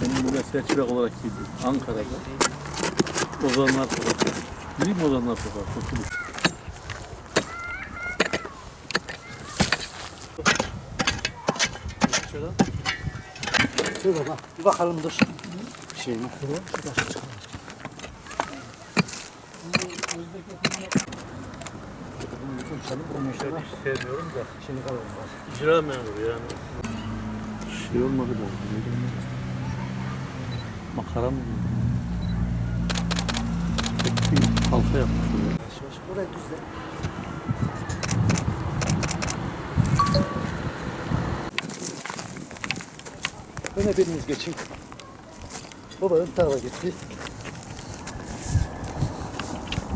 Benim buraya seçmek olarak gittim. Ankara'da. Ozanlar Sokağı. Bileyim mi Ozanlar Sokağı? Kurtuluş. Dur baba. Bir bakalım dur. Şey mi? Dur. Şurada çıkalım. Sevmiyorum da. Şimdi kalalım. İcra memuru yani. Şey olmadı da. Makara mı? Tek bir halka yapmış. Yavaş. Burayı düzle. Öne biriniz geçin. Baba ön tarafa gitti.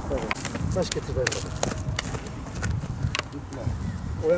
Tamam. Baş getir ver baba. O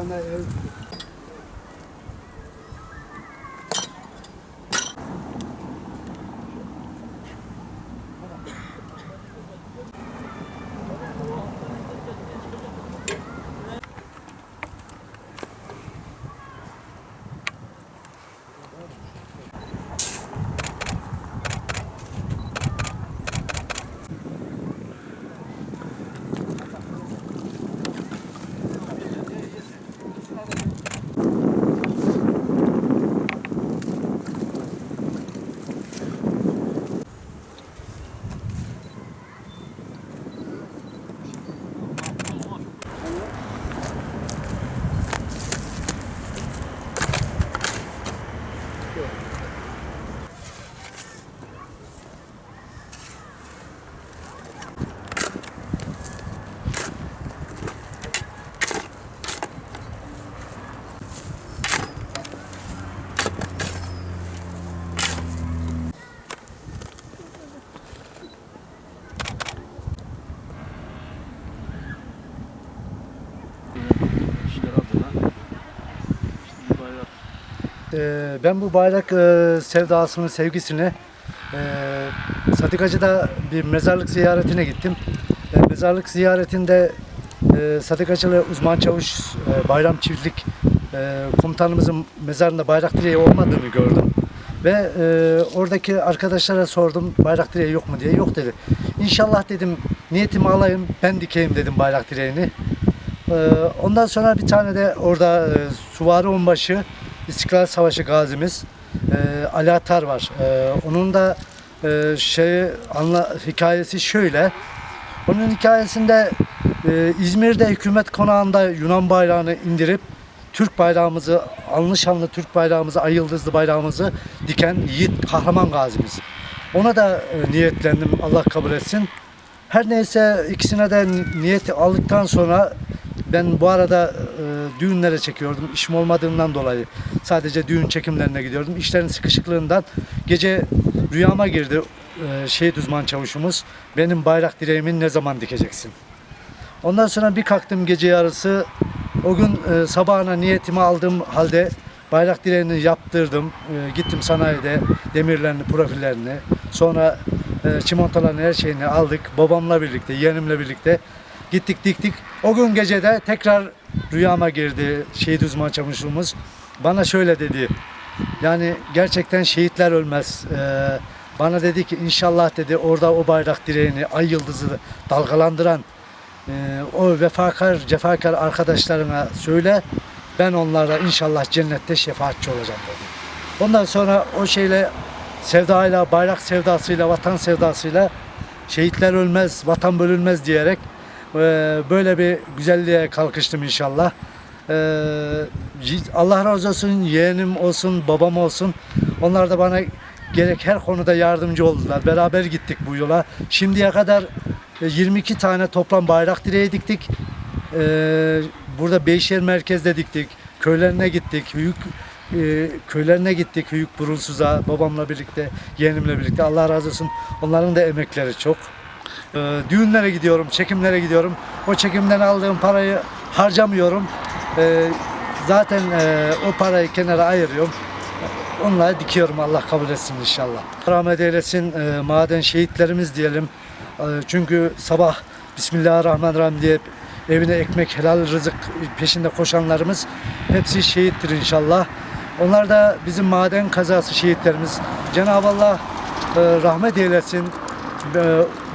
Ee, ben bu bayrak e, sevdasını, sevgisini e, Sadıkacı'da bir mezarlık ziyaretine gittim. E, mezarlık ziyaretinde e, Sadıkacılı uzman çavuş e, Bayram Çiftlik komutanımızın mezarında bayrak direği olmadığını gördüm. Ve oradaki arkadaşlara sordum bayrak direği yok mu diye. Yok dedi. İnşallah dedim niyetimi alayım ben dikeyim dedim bayrak direğini. Ondan sonra bir tane de orada e, Suvari Onbaşı İstiklal Savaşı gazimiz e, Ali Atar var. E, onun da e, şey anla hikayesi şöyle. Onun hikayesinde e, İzmir'de hükümet konağında Yunan bayrağını indirip Türk bayrağımızı, anlı şanlı Türk bayrağımızı, ay yıldızlı bayrağımızı diken yiğit kahraman gazimiz. Ona da e, niyetlendim Allah kabul etsin. Her neyse ikisine de niyeti aldıktan sonra ben bu arada e, düğünlere çekiyordum. İşim olmadığından dolayı sadece düğün çekimlerine gidiyordum. İşlerin sıkışıklığından gece rüyama girdi e, şehit uzman çavuşumuz. Benim bayrak direğimi ne zaman dikeceksin? Ondan sonra bir kalktım gece yarısı. O gün e, sabahına niyetimi aldığım halde bayrak direğini yaptırdım. E, gittim sanayide demirlerini, profillerini. Sonra e, çimontaların her şeyini aldık. Babamla birlikte, yeğenimle birlikte gittik diktik. O gün gecede tekrar rüyama girdi şehit uzman çavuşumuz. Bana şöyle dedi. Yani gerçekten şehitler ölmez. E, bana dedi ki inşallah dedi orada o bayrak direğini, ay yıldızı dalgalandıran ee, o vefakar, cefakar arkadaşlarına söyle ben onlara inşallah cennette şefaatçi olacağım dedi. Ondan sonra o şeyle sevdayla, bayrak sevdasıyla, vatan sevdasıyla şehitler ölmez, vatan bölünmez diyerek e, böyle bir güzelliğe kalkıştım inşallah. Ee, Allah razı olsun, yeğenim olsun, babam olsun. Onlar da bana gerek her konuda yardımcı oldular. Beraber gittik bu yola. Şimdiye kadar e, 22 tane toplam bayrak direği diktik. Ee, burada Beyşehir merkezde diktik. Köylerine gittik. Büyük e, köylerine gittik. Büyük Burunsuz'a babamla birlikte, yeğenimle birlikte. Allah razı olsun. Onların da emekleri çok. Ee, düğünlere gidiyorum, çekimlere gidiyorum. O çekimden aldığım parayı harcamıyorum. Ee, zaten e, o parayı kenara ayırıyorum. Onları dikiyorum Allah kabul etsin inşallah. Rahmet eylesin e, maden şehitlerimiz diyelim. E, çünkü sabah Bismillahirrahmanirrahim diye evine ekmek helal rızık peşinde koşanlarımız hepsi şehittir inşallah. Onlar da bizim maden kazası şehitlerimiz. Cenab-ı Allah e, rahmet eylesin.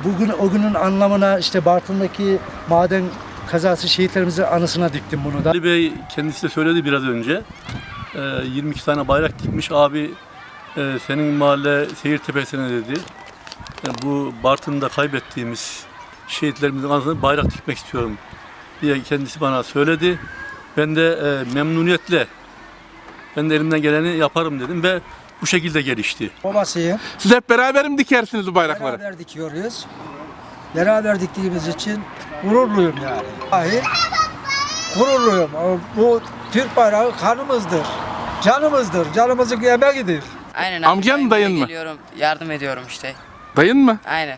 Bugün o günün anlamına işte Bartın'daki maden kazası şehitlerimizin anısına diktim bunu da. Ali Bey kendisi de söyledi biraz önce. Ee, 22 tane bayrak dikmiş. Abi e, senin mahalle seyir tepesine dedi. E, bu Bartın'da kaybettiğimiz şehitlerimizin anısına bayrak dikmek istiyorum diye kendisi bana söyledi. Ben de e, memnuniyetle ben de elimden geleni yaparım dedim ve bu şekilde gelişti. Babasıyım. Siz hep beraber mi dikersiniz bu bayrakları? Beraber dikiyoruz. Beraber diktiğimiz için gururluyum yani. Hayır. Gururluyum. Bu Türk bayrağı kanımızdır. Canımızdır. Canımızın emeğidir. Aynen. Amcan dayın mı? Geliyorum, yardım ediyorum işte. Dayın mı? Aynen.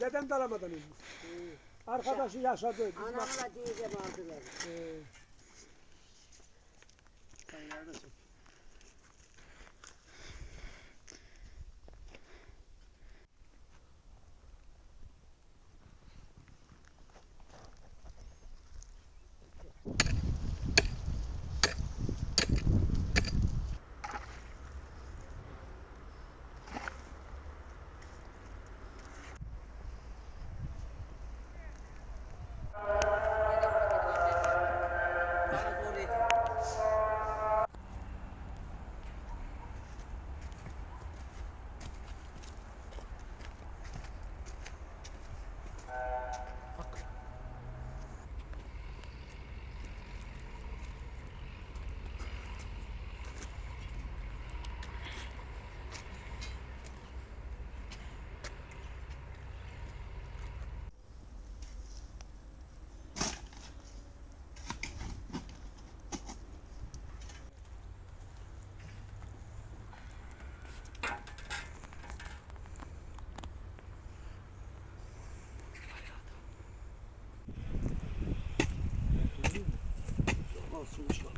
Dedem de alamadan ölmüş. Arkadaşı yaşadı. Anamla diyeceğim aldılar. そうしま。